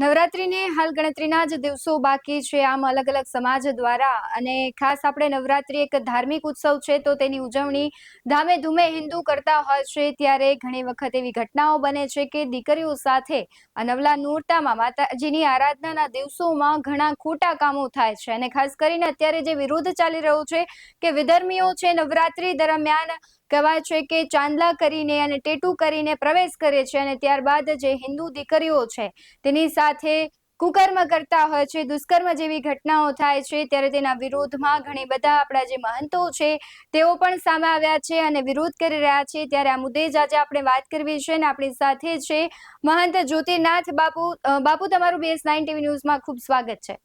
નવરાત્રીને હાલ ગણતરીના જ દિવસો બાકી છે. આમ અલગ અલગ સમાજ દ્વારા અને ખાસ આપણે નવરાત્રી એક ધાર્મિક ઉત્સવ છે તો તેની ઉજવણી ધામે ધૂમે હિન્દુ કરતા હોય છે. ત્યારે ઘણી વખત એવી ઘટનાઓ બને છે કે દીકરીઓ સાથે નવલા નોરતામાં માતાજીની આરાધનાના દિવસોમાં ઘણા ખોટા કામો થાય છે. અને ખાસ કરીને અત્યારે જે વિરોધ ચાલી રહ્યો છે કે વિધર્મીઓ છે નવરાત્રી દરમિયાન કહેવાય છે કે ચાંદલા કરીને અને ટેટુ કરીને પ્રવેશ કરે છે અને ત્યારબાદ જે હિન્દુ દીકરીઓ છે, તેની સાથે કુકર્મ કરતા હોય છે, દુષ્કર્મ જેવી ઘટનાઓ થાય છે, ત્યારે તેના વિરોધમાં ઘણી બધા આપણા જે મહંતો છે, તેઓ પણ સામે આવ્યા છે અને વિરોધ કરી રહ્યા છે. ત્યારે આ મુદ્દે જ આજે આપણે વાત કરવી છે અને આપણી સાથે છે મહંત જ્યોતિનાથ બાપુ. બાપુ, તમારું બીએસ નાઇન ટીવી ન્યૂઝમાં ખૂબ સ્વાગત છે.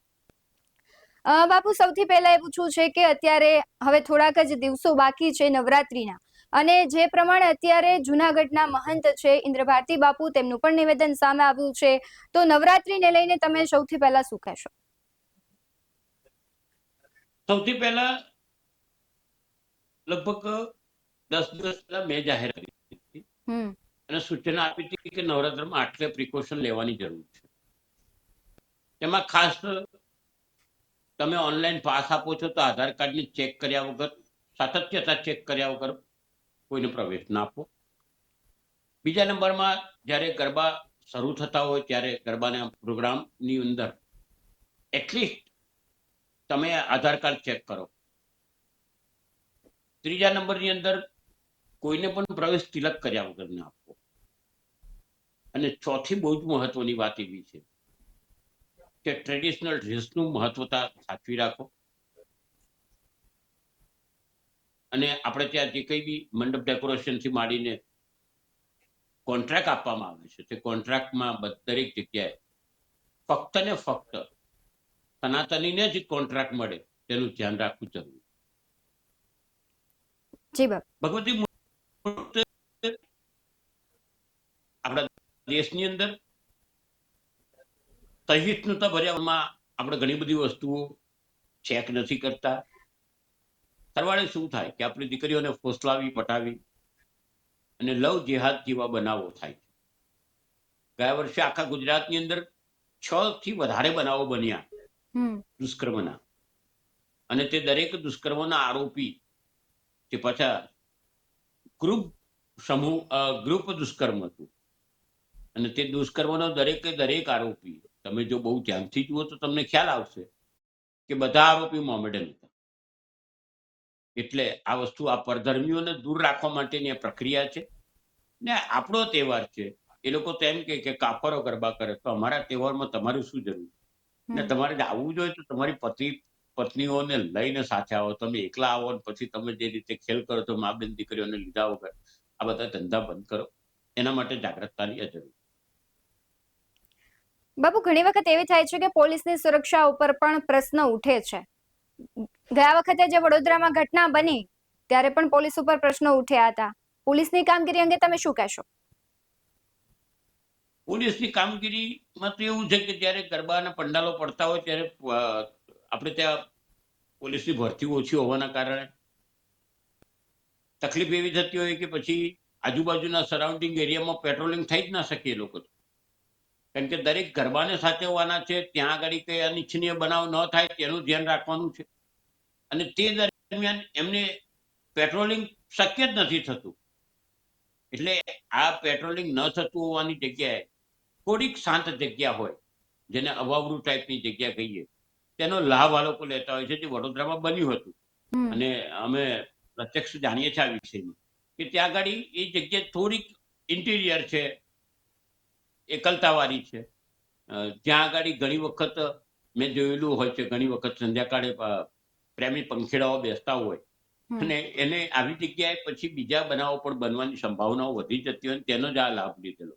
બાપુ, સૌથી પહેલા એ પૂછવું છે કે અત્યારે હવે થોડાક જ દિવસો બાકી છે નવરાત્રીના. અને જે પ્રમાણે અત્યારે જુનાગઢના મહંત છે ઇન્દ્રભારતી બાપુ તેમનું પણ નિવેદન સામે આવ્યું છે. તો નવરાત્રીને લઈને તમે સૌથી પહેલા શું કહેશો? સૌથી પહેલા લગભગ દસ દિવસ પહેલા મેં જાહેર કરી હતી. અને સૂચના આપી હતી કે નવરાત્રમાં આટલે પ્રિકોશન લેવાની જરૂર છે. તેમાં ખાસ તમે ઓનલાઈન પાસ આપો છો તો આધાર કાર્ડની ચેક કર્યા વગર સાતત્યતા ચેક કર્યા વગર કોઈને પ્રવેશ ના આપો. બીજા નંબરમાં જ્યારે ગરબા શરૂ થતા હોય ત્યારે ગરબાના પ્રોગ્રામની અંદર એટલીસ્ટ તમે આધાર કાર્ડ ચેક કરો. ત્રીજા નંબરની અંદર કોઈને પણ પ્રવેશ તિલક કર્યા વગર ના આપવો અને ચોથી બહુ જ મહત્વની વાત એવી છે કે ટ્રેડિશનલ ડ્રેસનું મહત્વતા સાચવી રાખો. અને આપણે ત્યાં જે કંઈ બી મંડપ ડેકોરેશનથી માંડીને કોન્ટ્રાક્ટ આપવામાં આવે છે તે કોન્ટ્રાક્ટમાં દરેક જગ્યાએ ફક્ત ને ફક્ત સનાતનીને જ કોન્ટ્રાક્ટ મળે તેનું ધ્યાન રાખવું જરૂરી જી ભગવતી આપણા દેશની અંદર સહિષ્ણુતા ભર્યામાં આપણે ઘણી બધી વસ્તુઓ ચેક નથી કરતા. સરવાળે શું થાય કે આપણી દીકરીઓને ફોસલાવી પટાવી અને લવ જેહાદ જેવા બનાવો થાય. ગયા વર્ષે આખા ગુજરાતની અંદર છ થી વધારે બનાવો બન્યા. દુષ્કર્મના. અને તે દરેક દુષ્કર્મના આરોપી તે પાછા ગ્રુપ સમૂહ ગ્રુપ દુષ્કર્મ હતું. અને તે દુષ્કર્મનો દરેકે દરેક આરોપી તમે જો બહુ ધ્યાનથી જુઓ તો તમને ખ્યાલ આવશે કે બધા આરોપી મોમેડન હતા. એટલે આ વસ્તુ આ પરધર્મીઓને દૂર રાખવા માટેની આ પ્રક્રિયા છે. ને આપણો તહેવાર છે. એ લોકો તો એમ કે કાપરો ગરબા કરે. તો અમારા તહેવારમાં તમારું શું જરૂર? ને તમારે આવવું જોઈએ તો તમારી પતિ પત્નીઓને લઈને સાથે આવો. તમે એકલા આવો ને પછી તમે જે રીતે ખેલ કરો છો મા બેન દીકરીઓને લીધા વગર આ બધા ધંધા બંધ કરો. એના માટે જાગૃતતાની આ જરૂર. બાબુ ઘણી વખત એવી થાય છે કે પોલીસની સુરક્ષા ઉપર પણ પ્રશ્ન ઉઠે છે. ગયા વખતે જે વડોદરામાં ઘટના બની, ત્યારે પણ પોલીસ ઉપર પ્રશ્નો ઉઠ્યા હતા. પોલીસની કામગીરી અંગે તમે શું કહેશો? પોલીસની કામગીરીમાં તો એવું છે કે જ્યારે ગરબાના પંડાલો પડતા હોય, ત્યારે આપણે ત્યાં પોલીસની ભરતી ઓછી હોવાના કારણે તકલીફ એવી થતી હોય કે પછી આજુબાજુના સરાઉન્ડિંગ એરિયામાં પેટ્રોલિંગ થઈ જ ના શકે એ લોકો કારણ કે દરેક ગરબાને સાચવવાના છે, ત્યાં આગળ કઈ અનિચ્છનીય બનાવ ન થાય, તેનું ધ્યાન રાખવાનું છે. અને તે દરમિયાન એમને પેટ્રોલિંગ શક્ય જ નથી થતું. એટલે આ પેટ્રોલિંગ ન થતું હોવાની જગ્યાએ થોડીક શાંત જગ્યા હોય જેને અવાવરું ટાઈપની જગ્યા કહીએ તેનો લાભ આ લોકો લેતા હોય છે જે વડોદરામાં બન્યું હતું. અને અમે પ્રત્યક્ષ જાણીએ છીએ આ વિષયમાં કે ત્યાં આગળ એ જગ્યા થોડીક ઇન્ટિરિયર છે એકલતાવાળી છે. ત્યાં આગળ ઘણી વખત મેં જોયેલું હોય છે ઘણી વખત સંધ્યાકાળે પ્રેમી પંખેડાઓ બેસતા હોય. અને એને આવી જગ્યાએ પછી બીજા બનાવો પણ બનવાની સંભાવનાઓ વધી જતી હોય તેનો જ આ લાભ લીધેલો.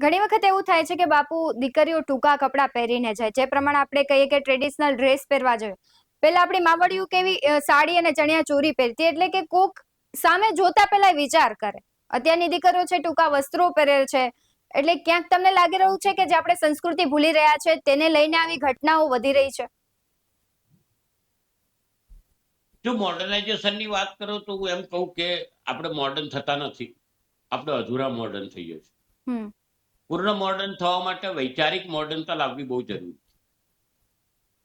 ઘણી વખત એવું થાય છે કે બાપુ દીકરીઓ ટૂંકા કપડાં પહેરીને જાય. જે પ્રમાણે આપણે કહીએ કે ટ્રેડિશનલ ડ્રેસ પહેરવા જોઈએ. પેલા આપણી માવડિયું કેવી સાડી અને ચણિયા ચોરી પહેરતી એટલે કે કોક સામે જોતા પહેલા વિચાર કરે. અત્યારની દીકરીઓ છે ટૂંકા વસ્ત્રો પહેરે છે. એટલે ક્યાંક તમને લાગી રહ્યું છે કે જે આપણે સંસ્કૃતિ ભૂલી રહ્યા છે તેને લઈને આવી ઘટનાઓ વધી રહી છે. જો મોડર્નાઇઝેશનની વાત કરો તો હું એમ કહું કે આપણે મોડર્ન થતા નથી. આપણે અધૂરા મોડર્ન થઈએ છીએ પૂર્ણ મોડર્ન થવા માટે વૈચારિક મોડર્નતા લાવવી બહુ જરૂરી છે.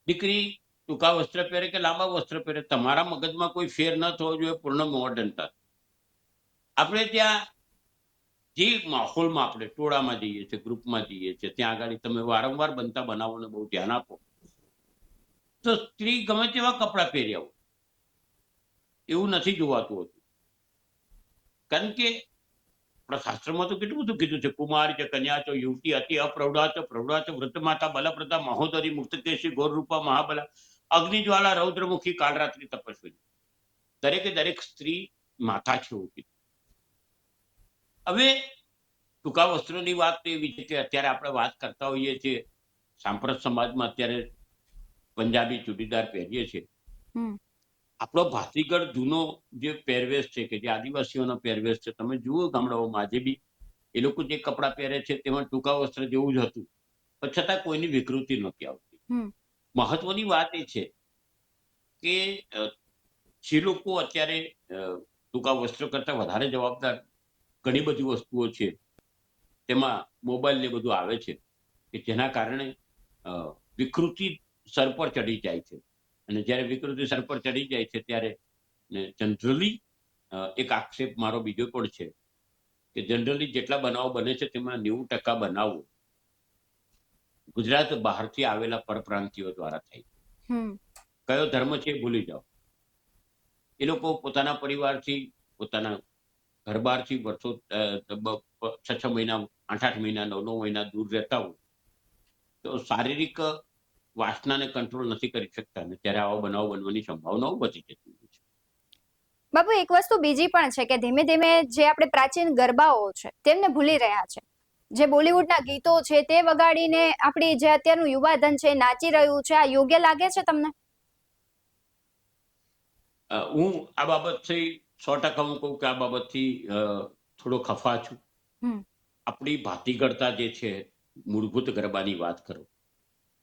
દીકરી ટૂંકા વસ્ત્ર પહેરે કે લાંબા વસ્ત્ર પહેરે તમારા મગજમાં કોઈ ફેર ન થવો જોઈએ પૂર્ણ મોડર્નતા આપણે ત્યાં જે માહોલમાં આપણે ટોળામાં જઈએ છીએ ગ્રુપમાં જઈએ છીએ ત્યાં આગળ તમે વારંવાર બનતા બનાવોને બહુ ધ્યાન આપો. તો સ્ત્રી ગમે તેવા કપડાં પહેર્યા હોય એવું નથી જોવાતું હતું. કારણ કે આપણા શાસ્ત્રમાં તો કેટલું બધું કીધું છે, કુમાર છે, કન્યા છો, યુવતી અતિ અપ્રૌઢા છો, પ્રૌઢા છો વૃદ્ધમાતા બલપ્રદા, મહોદરી, મુક્તકેશી, ગોરરૂપા, મહાબલા, અગ્નિજ્વાલા, રૌદ્રમુખી, કાળરાત્રિ, તપસ્વી. દરેકે દરેક સ્ત્રી માતા છે કીધું. હવે ટૂંકા વસ્ત્રોની વાત તો એવી છે કે અત્યારે આપણે વાત કરતા હોઈએ છીએ, સાંપ્રત સમાજમાં અત્યારે પંજાબી ચૂડીદાર પહેરીએ છીએ. આપણો ભાતીગળ જૂનો જે પહેરવેશ છે કે જે આદિવાસીઓનો પહેરવેશ છે તમે જુઓ ગામડાઓમાં આજે બી એ લોકો જે કપડાં પહેરે છે તેમાં ટૂંકા વસ્ત્ર જેવું જ હતું. પણ છતાં કોઈની વિકૃતિ નહોતી આવતી. મહત્વની વાત એ છે કે જે લોકો અત્યારે ટૂંકા વસ્ત્ર કરતા વધારે જવાબદાર ઘણી બધી વસ્તુઓ છે. તેમાં મોબાઈલ ને બધું આવે છે કે જેના કારણે વિકૃતિ સર પર ચડી જાય છે. અને જ્યારે વિકૃતિ સર પર ચડી જાય છે ત્યારે જનરલી એક આક્ષેપ મારો બીજો પણ છે કે જનરલી જેટલા બનાવો બને છે તેમાં નેવું ટકા બનાવો ગુજરાત બહારથી આવેલા પરપ્રાંતિઓ દ્વારા થાય કયો ધર્મ છે એ ભૂલી જાઓ. એ લોકો પોતાના પરિવારથી પોતાના ઘરબારથી વર્ષો છ છ મહિના આઠ આઠ મહિના નવ નવ મહિના દૂર રહેતા હોય. તો શારીરિક વાસનાને કંટ્રોલ નથી કરી શકતા ને ત્યારે આવા બનાવ બનવાની સંભાવનાઓ વધી જતી હોય છે. બાપુ એક વસ્તુ બીજી પણ છે કે ધીમે ધીમે જે આપણે પ્રાચીન ગરબાઓ છે તેમને ભૂલી રહ્યા છે. જે બોલિવૂડના ગીતો છે તે વગાડીને આપણી જે અત્યારનું યુવાધન છે નાચી રહ્યું છે. આ યોગ્ય લાગે છે તમને? હું આ બાબતથી સો ટકા હું કહું કે આ બાબતથી થોડો ખફા છું. આપણી ભાતીગળતા જે છે મૂળભૂત ગરબાની વાત કરો.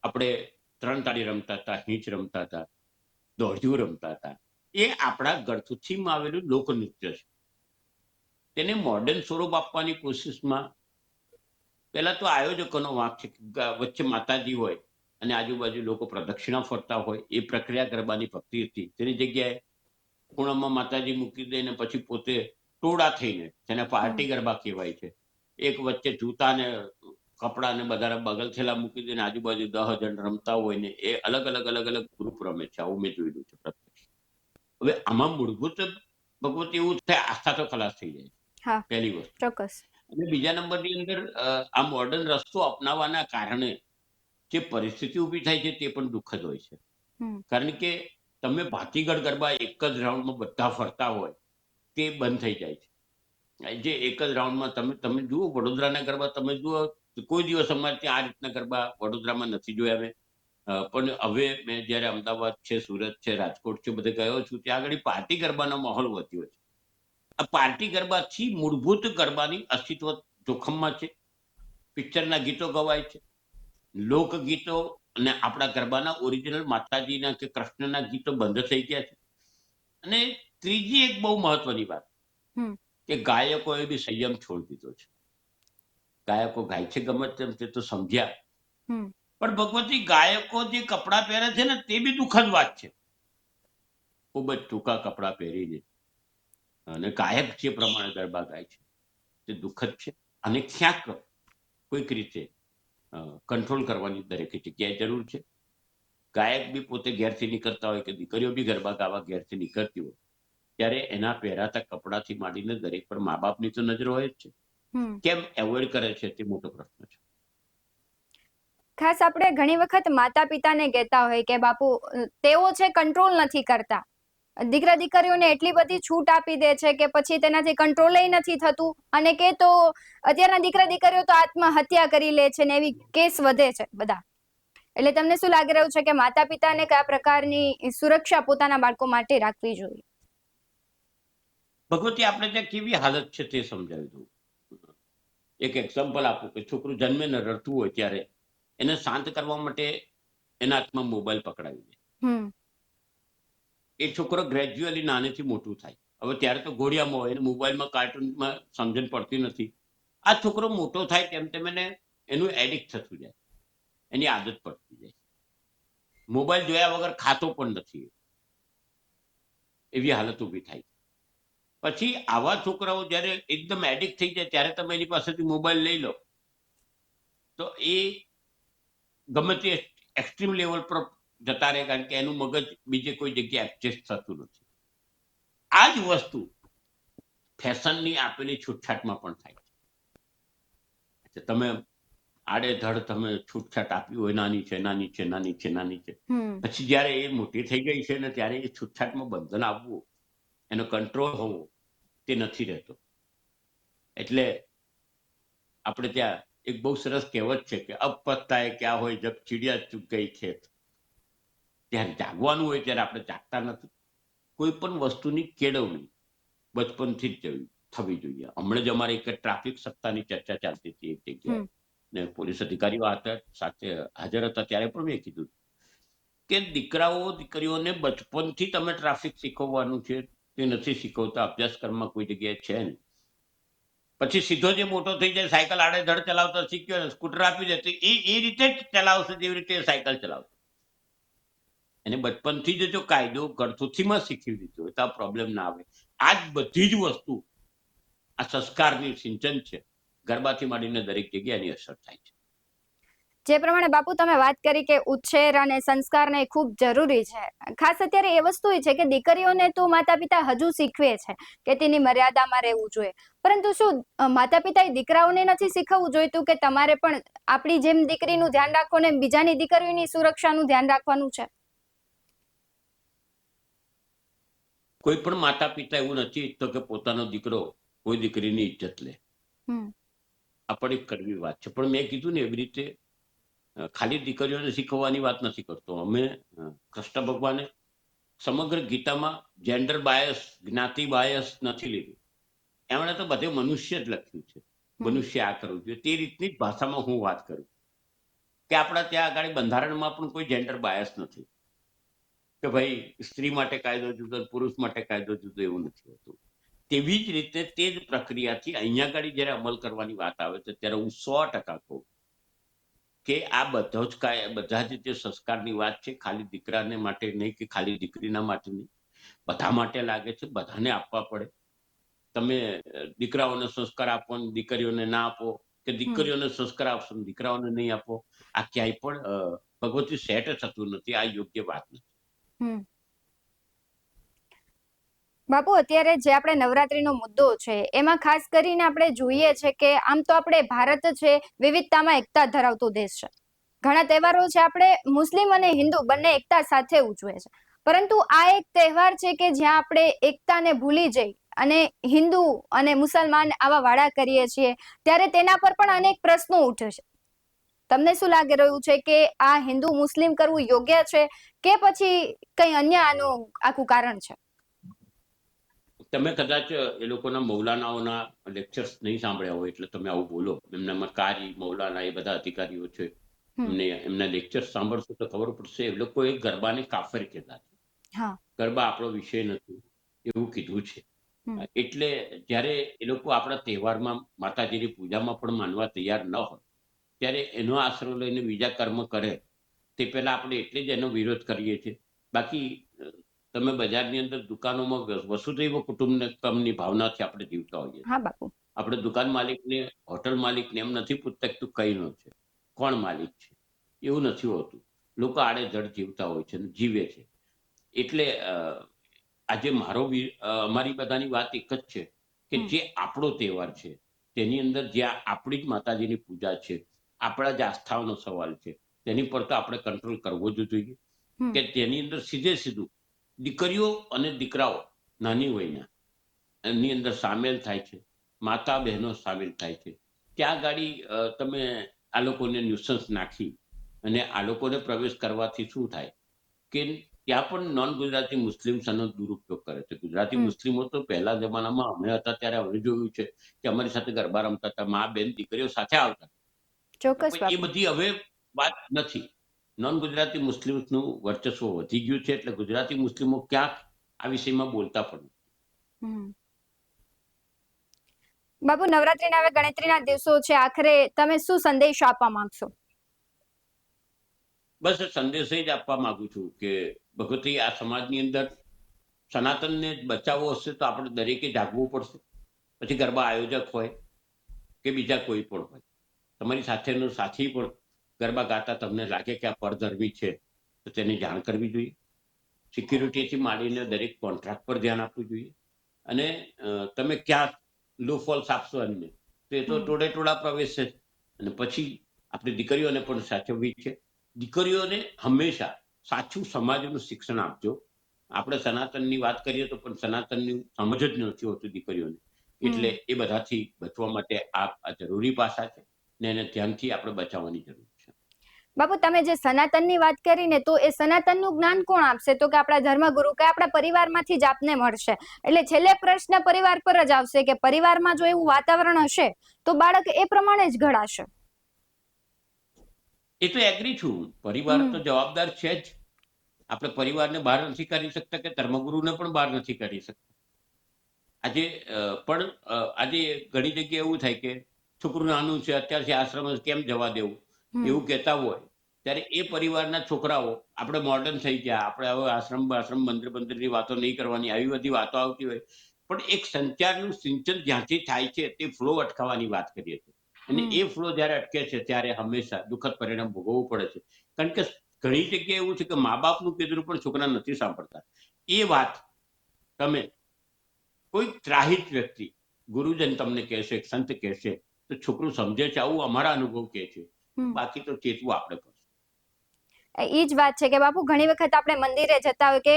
આપણે ત્રણ તાળી રમતા હતા, હીંચ રમતા હતા, દોઢિયું રમતા હતા. એ આપણા ગળથુથીમાં આવેલું લોકનૃત્ય છે. તેને મોડર્ન સ્વરૂપ આપવાની કોશિશમાં પહેલા તો આયોજકોનો વાંક છે વચ્ચે માતાજી હોય અને આજુબાજુ લોકો પ્રદક્ષિણા ફરતા હોય, એ પ્રક્રિયા ગરબાની ભક્તિ હતી. તેની જગ્યાએ ખૂણામાં માતાજી મૂકી દઈને પછી પોતે ટોળા થઈને, જેને પાર્ટી ગરબા કહેવાય છે, એક વચ્ચે જૂતા કપડા ને બધા બગલ થેલા મૂકી દઈને આજુબાજુ દહ જણ રમતા હોય ને એ અલગ અલગ અલગ અલગ ગ્રુપ રમે છે. આવું મેં જોયેલું છે પ્રત્યક્ષ. હવે આમાં મૂળભૂત ભગવત એવું થાય આસ્થા તો ખલાસ થઈ જાય. પહેલી વસ્તુ. ચોક્કસ. અને બીજા નંબરની અંદર આ મોડર્ન રસ્તો અપનાવવાના કારણે જે પરિસ્થિતિ ઊભી થાય છે તે પણ દુઃખદ હોય છે. કારણ કે તમે ભાતીગળ ગરબા એક જ રાઉન્ડમાં બધા ફરતા હોય તે બંધ થઈ જાય છે. જે એક જ રાઉન્ડમાં તમે તમે જુઓ વડોદરાના ગરબા તમે જુઓ કોઈ દિવસ અમારે ત્યાં આ રીતના ગરબા વડોદરામાં નથી જોયા મેં પણ હવે મેં જ્યારે અમદાવાદ છે સુરત છે રાજકોટ છે બધે ગયો છું ત્યાં આગળ પાર્ટી ગરબાનો માહોલ વધ્યો છે. આ પાર્ટી ગરબાથી મૂળભૂત ગરબાની અસ્તિત્વ જોખમમાં છે. પિક્ચરના ગીતો ગવાય છે. લોકગીતો અને આપણા ગરબાના ઓરિજિનલ માતાજીના કે કૃષ્ણના ગીતો બંધ થઈ ગયા છે. અને ત્રીજી એક બહુ મહત્વની વાત. કે ગાયકોએ બી સંયમ છોડી દીધો છે. ગાયકો ગાય છે ગમે તેમ તે તો સમજ્યા. પણ ભગવતી ગાયકો જે કપડાં પહેરે છે ને તે બી દુઃખદ વાત છે. ખૂબ જ ટૂંકા કપડાં પહેરીને અને ગાયક જે પ્રમાણે ગરબા ગાય છે તે દુઃખદ છે. અને ક્યાંક કોઈક રીતે કંટ્રોલ કરવાની દરેક જગ્યાએ જરૂર છે. ગાયક બી પોતે ઘેરથી નીકળતા હોય કે દીકરીઓ બી ગરબા ગાવા ઘેરથી નીકળતી હોય ત્યારે એના પહેરાતા કપડાથી માંડીને દરેક પર મા બાપની તો નજર હોય જ છે. કેમ એવોઇડ કરે છે તે મોટો પ્રશ્ન છે. ખાસ આપણે ઘણી વખત માતા પિતાને કહેતા હોય કે બાપુ તેઓ છે કંટ્રોલ નથી કરતા. દીકરા દીકરીઓને એટલી બધી છૂટ આપી દે છે કે પછી તેનાથી કંટ્રોલ નથી થતું અને કે તો અત્યારના દીકરા દીકરીઓ તો આત્મહત્યા કરી લે છે ને એવી કેસ વધે છે બધા. એટલે તમને શું લાગી રહ્યું છે કે માતા પિતાને કયા પ્રકારની સુરક્ષા પોતાના બાળકો માટે રાખવી જોઈએ? ભગવતી આપણે ત્યાં કેવી હાલત છે તે સમજાવી દઉં. એક એક્ઝામ્પલ આપું કે છોકરું જન્મે ને રડતું હોય ત્યારે એને શાંત કરવા માટે એના હાથમાં મોબાઈલ પકડાવી દે. એ છોકરો ગ્રેજ્યુઅલી નાનેથી મોટું થાય. હવે ત્યારે તો ઘોડિયામાં હોય એને મોબાઈલમાં કાર્ટૂનમાં સમજણ પડતી નથી. આ છોકરો મોટો થાય તેમ તેમ એને એનું એડિક્ટ થતું જાય. એની આદત પડતી જાય. મોબાઈલ જોયા વગર ખાતો પણ નથી એવી હાલત ઊભી થાય પછી આવા છોકરાઓ જ્યારે એકદમ એડિક્ટ થઈ જાય ત્યારે તમે એની પાસેથી મોબાઈલ લઈ લો. તો એ ગમે તે એક્સ્ટ્રીમ લેવલ પર જતા રહે કારણ કે એનું મગજ બીજે કોઈ જગ્યાએ એડજસ્ટ થતું નથી. આ જ વસ્તુ ફેશનની આપેલી છૂટછાટમાં પણ થાય છે. તમે આડેધડ તમે છૂટછાટ આપી હોય નાની છે નાની છે નાની છે નાની છે. પછી જ્યારે એ મોટી થઈ ગઈ છે ને ત્યારે એ છૂટછાટમાં બંધન આવવું એનો કંટ્રોલ હોવો તે નથી રહેતો. એટલે આપણે ત્યાં એક બહુ સરસ કહેવત છે કે અબ એ ક્યાં હોય જબ ચીડિયા ચૂક ગઈ ખેત. ત્યારે જાગવાનું હોય ત્યારે આપણે જાગતા નથી. કોઈ પણ વસ્તુની કેળવણી બચપનથી જ થવી જોઈએ. હમણાં જ અમારે એક ટ્રાફિક સત્તાની ચર્ચા ચાલતી હતી એક જગ્યાએ. ને પોલીસ અધિકારીઓ હતા સાથે હાજર હતા ત્યારે પણ મેં કીધું કે દીકરાઓ દીકરીઓને બચપનથી તમે ટ્રાફિક શીખવવાનું છે તે નથી શીખવતા, અભ્યાસક્રમમાં કોઈ જગ્યાએ છે નહીં. પછી સીધો જે મોટો થઈ જાય, સાયકલ આડેધડ ચલાવતા, શીખ્યો ને સ્કૂટર આપી દે, તો એ એ રીતે જ ચલાવશે જેવી રીતે સાયકલ ચલાવશે. એને બચપનથી જ જો કાયદો ઘરથુથીમાં શીખી દીધો તો આ પ્રોબ્લેમ ના આવે. આ જ બધી જ વસ્તુ આ સંસ્કારની સિંચન છે. ગરબાથી માંડીને દરેક જગ્યાની અસર થાય છે. જે પ્રમાણે બાપુ તમે વાત કરી કે ઉછેર અને સંસ્કારને ખૂબ જરૂરી છે. ખાસ અત્યારે એ વસ્તુ એ છે કે દીકરીઓને તો માતા પિતા હજુ શીખવે છે કે તેની મર્યાદામાં રહેવું જોઈએ. પરંતુ શું માતા પિતાએ દીકરાઓને નથી શીખવવું જોઈતું કે તમારે પણ આપણી જેમ દીકરીનું ધ્યાન રાખો ને બીજાની દીકરીઓની સુરક્ષાનું ધ્યાન રાખવાનું છે? કોઈ પણ માતા પિતા એવું નથી ઈચ્છતો કે પોતાનો દીકરો કોઈ દીકરીની ઇજ્જત લે. હમ. આ પણ એક કડવી વાત છે. પણ મેં કીધું ને એવી રીતે ખાલી દીકરીઓને શીખવવાની વાત નથી કરતો. અમે કૃષ્ણ ભગવાને સમગ્ર ગીતામાં જેન્ડર બાયસ જ્ઞાતિ બાયસ નથી લીધું. એમણે તો બધે મનુષ્ય જ લખ્યું છે. મનુષ્ય આ કરવું જોઈએ. તે રીતની જ ભાષામાં હું વાત કરું કે આપણા ત્યાં આગળ બંધારણમાં પણ કોઈ જેન્ડર બાયસ નથી. કે ભાઈ સ્ત્રી માટે કાયદો જુદો પુરુષ માટે કાયદો જુદો એવું નથી હોતું. તેવી જ રીતે તે જ પ્રક્રિયાથી અહીંયા આગળ જ્યારે અમલ કરવાની વાત આવે છે ત્યારે હું સો ટકા કહું કે આ બધો જ કાય બધા જ જે સંસ્કારની વાત છે ખાલી દીકરાને માટે નહીં કે ખાલી દીકરીના માટે નહીં બધા માટે લાગે છે બધાને આપવા પડે. તમે દીકરાઓને સંસ્કાર આપો ને દીકરીઓને ના આપો કે દીકરીઓને સંસ્કાર આપશો ને દીકરાઓને નહીં આપો આ ક્યાંય પણ ભગવતી સેટ થતું નથી આ યોગ્ય વાત નથી. બાપુ, અત્યારે જે આપણે નવરાત્રીનો મુદ્દો છે, એમાં ખાસ કરીને આપણે જોઈએ છે કે આમ તો આપણે ભારત છે, વિવિધતામાં એકતા ધરાવતો દેશ છે. ઘણા તહેવારો છે આપણે મુસ્લિમ અને હિન્દુ બંને એકતા સાથે ઉજવે છે. પરંતુ આ એક તહેવાર છે કે જ્યાં આપણે એકતાને ભૂલી જઈ અને હિન્દુ અને મુસલમાન આવા વાડા કરીએ છીએ, ત્યારે તેના પર પણ અનેક પ્રશ્નો ઉઠે છે. તમને શું લાગી રહ્યું છે કે આ હિન્દુ મુસ્લિમ કરવું યોગ્ય છે કે પછી કઈ અન્ય આનું આખું કારણ છે? તમે કદાચ એ લોકોના મૌલાનાઓના લેક્ચર્સ નહીં સાંભળ્યા હોય એટલે તમે આવું બોલો. એમનામાં કારી મૌલાના એ બધા અધિકારીઓ છે. એમને એમના લેક્ચર્સ સાંભળશો તો ખબર પડશે એ લોકોએ ગરબાને કાફર કહેતા છે ગરબા આપણો વિષય નથી એવું કીધું છે. એટલે જ્યારે એ લોકો આપણા તહેવારમાં માતાજીની પૂજામાં પણ માનવા તૈયાર ન હોય ત્યારે એનો આશરો લઈને બીજા કર્મ કરે તે પહેલા આપણે એટલે જ એનો વિરોધ કરીએ છીએ. બાકી તમે બજારની અંદર દુકાનોમાં વસુધૈવ કુટુંબકમની ભાવનાથી આપણે જીવતા હોઈએ હા બાપુ. આપણે દુકાન માલિકને હોટલ માલિકને એમ નથી પૂછતા કે તું કઈ નો છે? કોણ માલિક છે? એવું નથી હોતું. લોકો આડેધડ જીવતા હોય છે જીવે છે. એટલે આજે મારો અમારી બધાની વાત એક જ છે કે જે આપણો તહેવાર છે તેની અંદર જ્યાં આપણી જ માતાજીની પૂજા છે આપણા જ આસ્થાનો સવાલ છે તેની પર તો આપણે કંટ્રોલ કરવો જ જોઈએ કે તેની અંદર સીધે સીધું દીકરીઓ અને દીકરાઓ નાની વયના એની અંદર સામેલ થાય છે માતા બહેનો સામેલ થાય છે. ત્યાં ગાડી તમે આ લોકોને ન્યુસન્સ નાખી અને આ લોકોને પ્રવેશ કરવાથી શું થાય કે ત્યાં પણ નોન ગુજરાતી મુસ્લિમ સનો દુરુપયોગ કરે છે. ગુજરાતી મુસ્લિમો તો પહેલા જમાનામાં અમે હતા ત્યારે અમે જોયું છે કે અમારી સાથે ગરબા રમતા હતા મા બેન દીકરીઓ સાથે આવતા ચોક્કસ એ બધી હવે વાત નથી. નોન ગુજરાતી મુસ્લિમ્સનું વર્ચસ્વ વધી ગયું છે એટલે ગુજરાતી મુસ્લિમો ક્યાંક આ વિષયમાં બોલતા પણ. બાપુ નવરાત્રીના હવે ગણતરીના દિવસો છે. આખરે તમે શું સંદેશ આપવા માંગશો? બસ સંદેશ જ આપવા માંગુ છું કે ભગવતી આ સમાજની અંદર સનાતનને બચાવવો હશે તો આપણે દરેકે જાગવું પડશે. પછી ગરબા આયોજક હોય કે બીજા કોઈ પણ હોય. તમારી સાથેનો સાથી પણ ગરબા ગાતા તમને લાગે કે આ પરધર્મી છે તો તેની જાણ કરવી જોઈએ. સિક્યુરિટીથી માંડીને દરેક કોન્ટ્રાક્ટ પર ધ્યાન આપવું જોઈએ. અને તમે ક્યાં લો ફોલ્સ આપશો એમને? તો એ તો ટોળે ટોળા પ્રવેશ છે. અને પછી આપણી દીકરીઓને પણ સાચવવી છે. દીકરીઓને હંમેશા સાચું સમાજનું શિક્ષણ આપજો. આપણે સનાતનની વાત કરીએ તો પણ સનાતનની સમજ જ નથી હોતી દીકરીઓને. એટલે એ બધાથી બચવા માટે આ આ જરૂરી પાસા છે. ને એને ધ્યાનથી આપણે બચાવવાની જરૂર છે. બાપુ તમે જે સનાતનની વાત કરી ને તો એ સનાતનનું જ્ઞાન કોણ આપશે? તો કે આપણા ધર્મગુરુ કે આપણા પરિવારમાંથી જ આપને મળશે. એટલે છેલ્લે પ્રશ્ન પરિવાર પર જ આવશે કે પરિવારમાં જો એવું વાતાવરણ હશે તો બાળક એ પ્રમાણે જ ઘડાશે. એ તો એગ્રી છું. પરિવાર તો જવાબદાર છે જ. આપણે પરિવારને બહાર નથી કરી શકતા કે ધર્મગુરુને પણ બહાર નથી કરી શકતા. આજે પણ આજે ઘણી જગ્યાએ એવું થાય કે છોકરું નાનું છે અત્યારથી આશ્રમ કેમ જવા દેવું? એવું કહેતા હોય. ત્યારે એ પરિવારના છોકરાઓ આપણે મોડર્ન થઈ ગયા આપણે હવે આશ્રમ આશ્રમ મંત્ર મંત્રની વાતો નહીં કરવાની આવી બધી વાતો આવતી હોય. પણ એક સંચારનું સિંચન જ્યાંથી થાય છે તે ફ્લો અટકાવવાની વાત કરીએ છીએ. અને એ ફ્લો જ્યારે અટકે છે ત્યારે હંમેશા દુઃખદ પરિણામ ભોગવવું પડે છે. કારણ કે ઘણી જગ્યાએ એવું છે કે મા બાપનું કીધું પણ છોકરા નથી સાંભળતા. એ વાત તમે કોઈ ત્રાહિત વ્યક્તિ ગુરુજન તમને કહેશે સંત કહેશે તો છોકરું સમજે છે આવું અમારા અનુભવ કહે છે. બાકી તો ચેતવું આપણે એ જ વાત છે કે બાપુ ઘણી વખત આપણે મંદિરે જતા હોય કે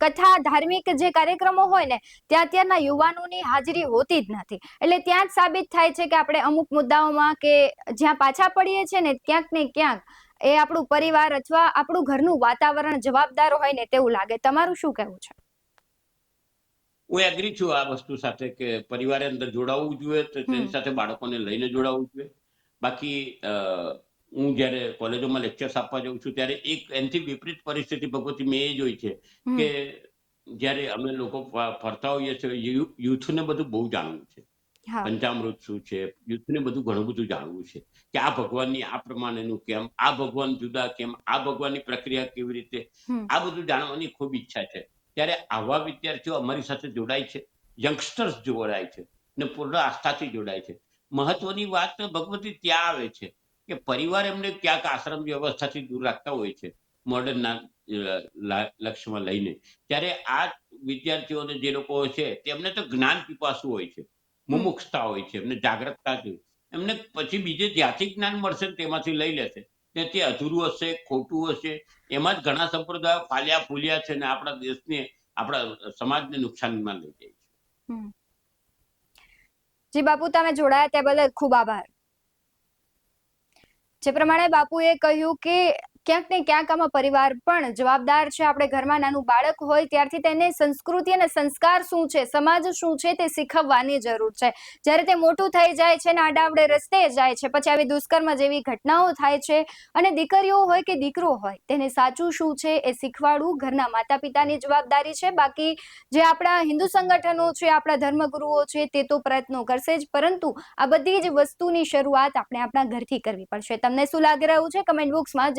કથા ધાર્મિક જે કાર્યક્રમો હોય ને ત્યાં અત્યારના યુવાનોની હાજરી હોતી જ નથી. એટલે ત્યાં જ સાબિત થાય છે કે આપણે અમુક મુદ્દાઓમાં કે જ્યાં પાછા પડીએ છીએ ને ક્યાંક ને ક્યાંક એ આપણું પરિવાર અથવા આપણું ઘરનું વાતાવરણ જવાબદાર હોય ને તેવું લાગે. તમારું શું કહેવું છે? હું એગ્રી છું આ વસ્તુ સાથે કે પરિવારે અંદર જોડાવવું જોઈએ તેની સાથે બાળકોને લઈને જોડાવવું જોઈએ. બાકી હું જ્યારે કોલેજોમાં લેક્ચર્સ આપવા જાઉં છું ત્યારે એક એનથી વિપરીત પરિસ્થિતિ ભગવતી મેં એ જોઈ છે કે જ્યારે અમે લોકો ફરતા હોઈએ છીએ યુથને બધું બહુ જાણવું છે. પંચામૃત શું છે? યુથને બધું ઘણું બધું જાણવું છે કે આ ભગવાનની આ પ્રમાણેનું કેમ આ ભગવાન જુદા કેમ આ ભગવાનની પ્રક્રિયા કેવી રીતે? આ બધું જાણવાની ખૂબ ઈચ્છા છે. ત્યારે આવા વિદ્યાર્થીઓ અમારી સાથે જોડાય છે યંગસ્ટર્સ જોડાય છે ને પૂર્ણ આસ્થાથી જોડાય છે. મહત્વની વાત ભગવતી ત્યાં આવે છે. કે પરિવાર એમને ક્યાંક આશ્રમ વ્યવસ્થાથી દૂર રાખતા હોય છે મોડર્નના લક્ષ્યમાં લઈને. ત્યારે આ વિદ્યાર્થીઓને જે લોકો છે, તેમને તો જ્ઞાન પીપાસુ હોય છે, મુમુક્ષતા હોય છે, એમને જાગૃતતા છે. એમને પછી બીજે જ્યાંથી જ્ઞાન મળશે તેમાંથી લઈ લેશે. ને તે અધૂરું હશે, ખોટું હશે. એમાં જ ઘણા સંપ્રદાયો ફાલ્યા ફૂલ્યા છે ને આપણા દેશને, આપણા સમાજને નુકસાનમાં લઈ જાય છે. જી બાપુ, તમે જોડાયા તે બદલ ખૂબ આભાર. જે પ્રમાણે બાપુએ કહ્યું કે ક્યાંક ને ક્યાંક આમાં પરિવાર પણ જવાબદાર છે. આપણે ઘરમાં નાનું બાળક હોય ત્યારથી તેને સંસ્કૃતિ અને સંસ્કાર શું છે, સમાજ શું છે તે શીખવવાની જરૂર છે. જ્યારે તે મોટું થઈ જાય છે ને આડાવડે રસ્તે જાય છે, પછી આવી દુષ્કર્મ જેવી ઘટનાઓ થાય છે અને દીકરીઓ હોય કે દીકરો હોય, તેને સાચું શું છે એ શીખવાડવું ઘરના માતા પિતાની જવાબદારી છે. બાકી જે આપણા હિન્દુ સંગઠનો છે, આપણા ધર્મગુરુઓ છે તે તો પ્રયત્નો કરશે જ, પરંતુ આ બધી જ વસ્તુની શરૂઆત આપણે આપણા ઘરથી કરવી પડશે. તમને શું લાગી રહ્યું છે? કમેન્ટ બોક્સમાં